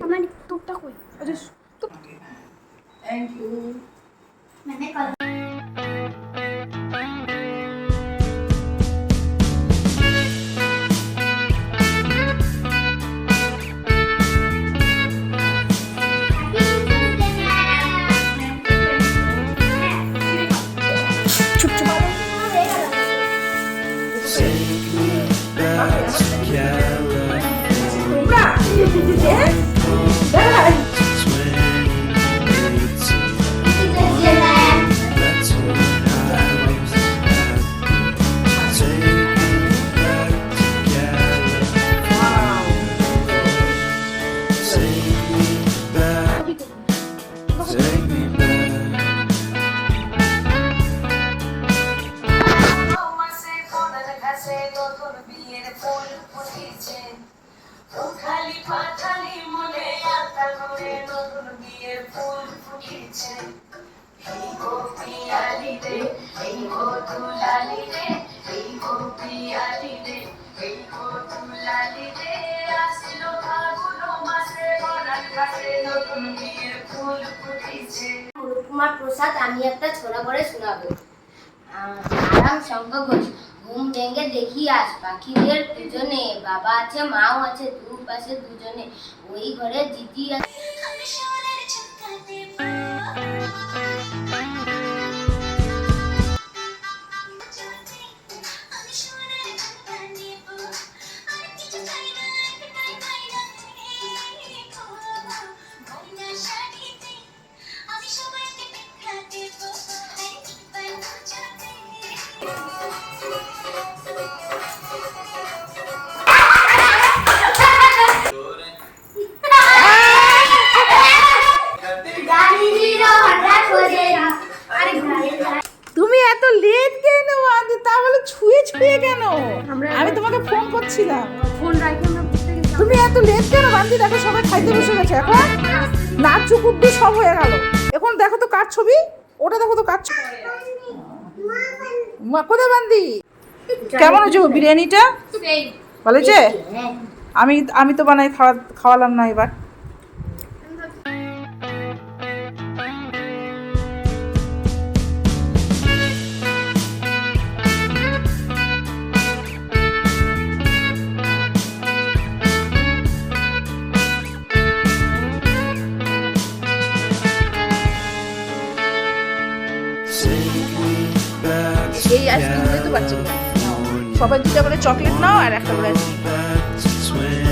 আমার টুকটা কই thank you মানে এই গো পিয়ালি রে এই গো দুলালি রে কুমার প্রসাদ আমি একটা ছোড়া করে শোনাবো। আহ, আরাম শঙ্খ ঘোষ ঘুম ভেঙে দেখি আস পাখিদের দুজনে। বাবা আছে মাও আছে দু পাশে দুজনে। ওই ঘরে জিতি আছে। তুমি এত লেট কেন আদি তাহলে ছুঁয়ে ছুঁয়ে কেন? আমি তোমাকে ফোন করছিলাম। ফোন রাখি তুমি এত লেট কেন বান্দি দেখো সবাই খাইতে বসে গেছে। এখন নাচ চুকুদ্দু সব হয়ে গেল। এখন দেখো তো কার ছবি? ওটা দেখো তো কার ছবি? কোথায় বান্দি? কেমন হয়েছে বিরিয়ানিটা? বলেছে হ্যাঁ। আমি আমি তো বানাই খাওয়া খাওয়ালাম না এবার। এই আইসক্রিম দিতে পারছি না সবাই দুটা করে চকলেট নাও আর একটা করে আইসক্রিম